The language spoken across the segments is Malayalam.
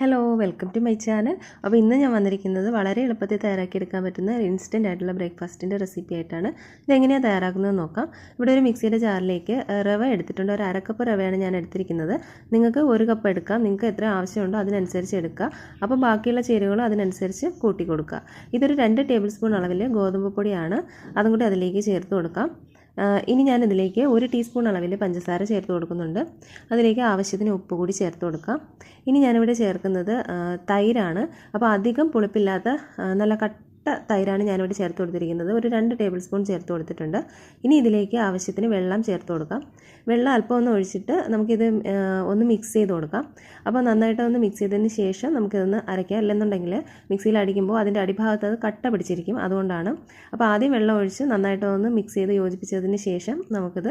Hello welcome to my channel അപ്പോൾ ഇന്ന് ഞാൻ വന്നിരിക്കുന്നത് വളരെ എളുപ്പത്തിൽ തയ്യാറാക്കിയെടുക്കാൻ പറ്റുന്ന ഇൻസ്റ്റന്റ് ആയിട്ടുള്ള ബ്രേക്ക്ഫാസ്റ്റിന്റെ റെസിപ്പി ആയിട്ടാണ്. ഇതെങ്ങനെയാണ് തയ്യാറാക്കുന്നത് നോക്കാം. ഇവിടെ ഒരു മിക്സിയുടെ ജാറിലേക്ക് റവ എടുത്തിട്ടുണ്ട്. ഒരു അരക്കപ്പ് റവയാണ് ഞാൻ എടുത്തിരിക്കുന്നത്. നിങ്ങൾക്ക് ഒരു കപ്പ് എടുക്കാം. നിങ്ങൾക്ക് എത്ര ആവശ്യമുണ്ടോ അതിനനുസരിച്ച് എടുക്കുക. അപ്പോൾ ബാക്കിയുള്ള ചേരുവകളും അതിനനുസരിച്ച് കൂട്ടി കൊടുക്കുക. ഇതൊരു രണ്ട് ടേബിൾ സ്പൂൺ അളവിൽ ഗോതമ്പ് പൊടിയാണ്. അതും കൂടി അതിലേക്ക് ചേർത്ത് കൊടുക്കാം. ഇനി ഞാൻ ഇതിലേക്ക് ഒരു ടീസ്പൂൺ അളവിൽ പഞ്ചസാര ചേർത്ത് കൊടുക്കുന്നുണ്ട്. അതിലേക്ക് ആവശ്യത്തിന് ഉപ്പ് കൂടി ചേർത്ത് കൊടുക്കാം. ഇനി ഞാനിവിടെ ചേർക്കുന്നത് തൈരാണ്. അപ്പോൾ അധികം പുളിപ്പില്ലാത്ത നല്ല കട്ട തൈരാണ് ഞാനിവിടെ ചേർത്ത് കൊടുത്തിരിക്കുന്നത്. ഒരു രണ്ട് ടേബിൾ സ്പൂൺ ചേർത്ത് കൊടുത്തിട്ടുണ്ട്. ഇനി ഇതിലേക്ക് ആവശ്യത്തിന് വെള്ളം ചേർത്ത് കൊടുക്കാം. വെള്ളം അല്പം ഒന്ന് ഒഴിച്ചിട്ട് നമുക്കിത് ഒന്ന് മിക്സ് ചെയ്ത് കൊടുക്കാം. അപ്പോൾ നന്നായിട്ട് ഒന്ന് മിക്സ് ചെയ്തതിന് ശേഷം നമുക്കിതൊന്ന് അരയ്ക്കാം. അല്ലെന്നുണ്ടെങ്കിൽ മിക്സിയിൽ അടിക്കുമ്പോൾ അതിന്റെ അടിഭാഗത്ത് അത് കട്ട പിടിച്ചിരിക്കും. അതുകൊണ്ടാണ്. അപ്പോൾ ആദ്യം വെള്ളം ഒഴിച്ച് നന്നായിട്ട് ഒന്ന് മിക്സ് ചെയ്ത് യോജിപ്പിച്ചതിന് ശേഷം നമുക്കിത്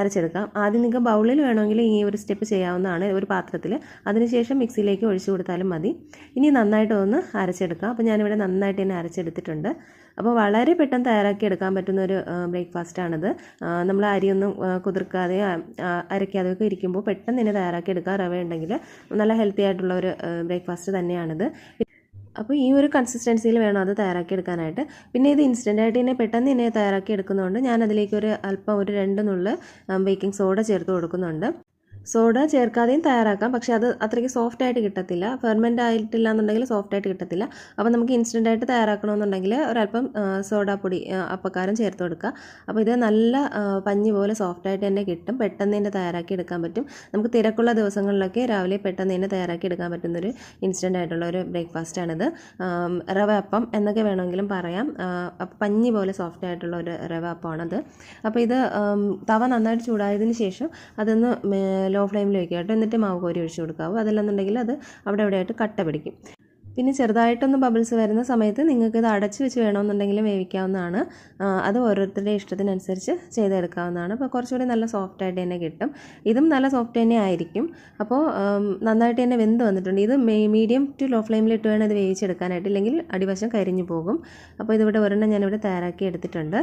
അരച്ചെടുക്കാം. ആദ്യം നിങ്ങൾക്ക് ബൗളിൽ വേണമെങ്കിൽ ഈ ഒരു സ്റ്റെപ്പ് ചെയ്യാവുന്നതാണ് ഒരു പാത്രത്തിൽ. അതിനുശേഷം മിക്സിയിലേക്ക് ഒഴിച്ചു കൊടുത്താലും മതി. ഇനി നന്നായിട്ട് ഒന്ന് അരച്ചെടുക്കാം. അപ്പോൾ ഞാനിവിടെ നന്നായിട്ട് തന്നെ അരച്ചെടുത്തിട്ടുണ്ട്. അപ്പോൾ വളരെ പെട്ടെന്ന് തയ്യാറാക്കി എടുക്കാൻ പറ്റുന്ന ഒരു ബ്രേക്ക്ഫാസ്റ്റ് ബ്രേക്ക്ഫാസ്റ്റാണിത് നമ്മൾ അരിയൊന്നും കുതിർക്കാതെ അരയ്ക്കാതെ ഒക്കെ ഇരിക്കുമ്പോൾ പെട്ടെന്ന് തന്നെ തയ്യാറാക്കി എടുക്കാൻ റവ ഉണ്ടെങ്കിൽ നല്ല ഹെൽത്തി ആയിട്ടുള്ള ഒരു ബ്രേക്ക്ഫാസ്റ്റ് തന്നെയാണിത്. അപ്പോൾ ഈ ഒരു കൺസിസ്റ്റൻസിയിൽ വേണം അത് തയ്യാറാക്കി എടുക്കാനായിട്ട്. പിന്നെ ഇത് ഇൻസ്റ്റന്റ് ആയിട്ട് തന്നെ പെട്ടെന്ന് തന്നെ തയ്യാറാക്കി എടുക്കുന്നതുകൊണ്ട് ഞാൻ അതിലേക്ക് ഒരു അല്പം ഒരു രണ്ട് നുള്ള് ബേക്കിംഗ് സോഡ ചേർത്ത് കൊടുക്കുന്നുണ്ട്. സോഡ ചേർക്കാതെയും തയ്യാറാക്കാം. പക്ഷേ അത് അത്രയ്ക്ക് സോഫ്റ്റ് ആയിട്ട് കിട്ടത്തില്ല. ഫെർമെന്റ് ആയിട്ടില്ല എന്നുണ്ടെങ്കിൽ സോഫ്റ്റ് ആയിട്ട് കിട്ടത്തില്ല. അപ്പോൾ നമുക്ക് ഇൻസ്റ്റന്റ് ആയിട്ട് തയ്യാറാക്കണമെന്നുണ്ടെങ്കിൽ ഒരല്പം സോഡാപ്പൊടി അപ്പക്കാരം ചേർത്ത് കൊടുക്കുക. അപ്പോൾ ഇത് നല്ല പഞ്ഞി പോലെ സോഫ്റ്റ് ആയിട്ട് തന്നെ കിട്ടും. പെട്ടെന്ന് തന്നെ തയ്യാറാക്കി എടുക്കാൻ പറ്റും. നമുക്ക് തിരക്കുള്ള ദിവസങ്ങളിലൊക്കെ രാവിലെ പെട്ടെന്ന് തന്നെ തയ്യാറാക്കി എടുക്കാൻ പറ്റുന്നൊരു ഇൻസ്റ്റന്റ് ആയിട്ടുള്ള ഒരു ബ്രേക്ക്ഫാസ്റ്റാണിത് റവ അപ്പം എന്നൊക്കെ വേണമെങ്കിലും പറയാം. പഞ്ഞി പോലെ സോഫ്റ്റ് ആയിട്ടുള്ള ഒരു റവ അപ്പമാണത്. അപ്പോൾ ഇത് തവ നന്നായിട്ട് ചൂടായതിന് ശേഷം അതൊന്ന് ലോ ഫ്ലെയിമിൽ വയ്ക്കുക കേട്ടോ എന്നിട്ട് മാവ് കോരി ഒഴിച്ച് കൊടുക്കാവൂ അതല്ലെന്നുണ്ടെങ്കിൽ അത് അവിടെ എവിടെയായിട്ട് കട്ട പിടിക്കും. പിന്നെ ചെറുതായിട്ടൊന്ന് ബബിൾസ് വരുന്ന സമയത്ത് നിങ്ങൾക്ക് ഇത് അടച്ച് വെച്ച് വേണമെന്നുണ്ടെങ്കിൽ വേവിക്കാവുന്നതാണ്. അത് ഓരോരുത്തരുടെ ഇഷ്ടത്തിനനുസരിച്ച് ചെയ്തെടുക്കാവുന്നതാണ്. അപ്പോൾ കുറച്ചുകൂടി നല്ല സോഫ്റ്റ് ആയിട്ട് തന്നെ കിട്ടും. ഇതും നല്ല സോഫ്റ്റ് തന്നെ ആയിരിക്കും. അപ്പോൾ നന്നായിട്ട് തന്നെ വെന്ത് വന്നിട്ടുണ്ട്. ഇത് മീഡിയം ടു ലോ ഫ്ലെയിമിൽ ഇട്ട് വേണം ഇത് വേവിച്ചെടുക്കാനായിട്ട്. ഇല്ലെങ്കിൽ അടിവശം കരിഞ്ഞു പോകും. അപ്പോൾ ഇതിവിടെ ഒരെണ്ണം ഞാനിവിടെ തയ്യാറാക്കി എടുത്തിട്ടുണ്ട്.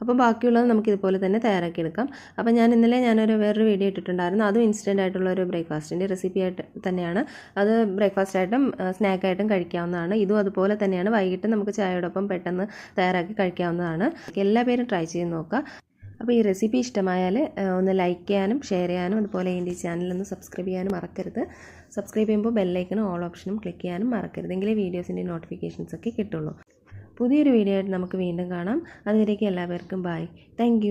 അപ്പോൾ ബാക്കിയുള്ളത് നമുക്ക് ഇതുപോലെ തന്നെ തയ്യാറാക്കിയെടുക്കാം. അപ്പോൾ ഞാൻ ഇന്നലെ ഞാനൊരു വേറൊരു വീഡിയോ ഇട്ടിട്ടുണ്ടായിരുന്നു. അതും ഇൻസ്റ്റന്റ് ആയിട്ടുള്ള ഒരു ബ്രേക്ക്ഫാസ്റ്റിന്റെ റെസിപ്പി ആയിട്ട് തന്നെയാണ്. അത് ബ്രേക്ക്ഫാസ്റ്റ് ആയിട്ടും സ്നാക്ക് ആയിട്ടും കഴിക്കാവുന്നതാണ്. ഇതും അതുപോലെ തന്നെയാണ്. വൈകിട്ട് നമുക്ക് ചായയോടൊപ്പം പെട്ടെന്ന് തയ്യാറാക്കി കഴിക്കാവുന്നതാണ്. എല്ലാ പേരും ട്രൈ ചെയ്ത് നോക്കുക. അപ്പോൾ ഈ റെസിപ്പി ഇഷ്ടമായാൽ ഒന്ന് ലൈക്ക് ചെയ്യാനും ഷെയർ ചെയ്യാനും അതുപോലെ എന്റെ ഈ ചാനൽ ഒന്ന് സബ്സ്ക്രൈബ് ചെയ്യാനും മറക്കരുത്. സബ്സ്ക്രൈബ് ചെയ്യുമ്പോൾ ബെല്ലൈക്കനും ഓൾ ഓപ്ഷനും ക്ലിക്ക് ചെയ്യാനും മറക്കരുത്. എങ്കിലേ വീഡിയോസിന്റെ നോട്ടിഫിക്കേഷൻസ് ഒക്കെ കിട്ടുള്ളൂ. പുതിയൊരു വീഡിയോ ആയിട്ട് നമുക്ക് വീണ്ടും കാണാം. അതുവരേക്കും എല്ലാവർക്കും ബൈ താങ്ക്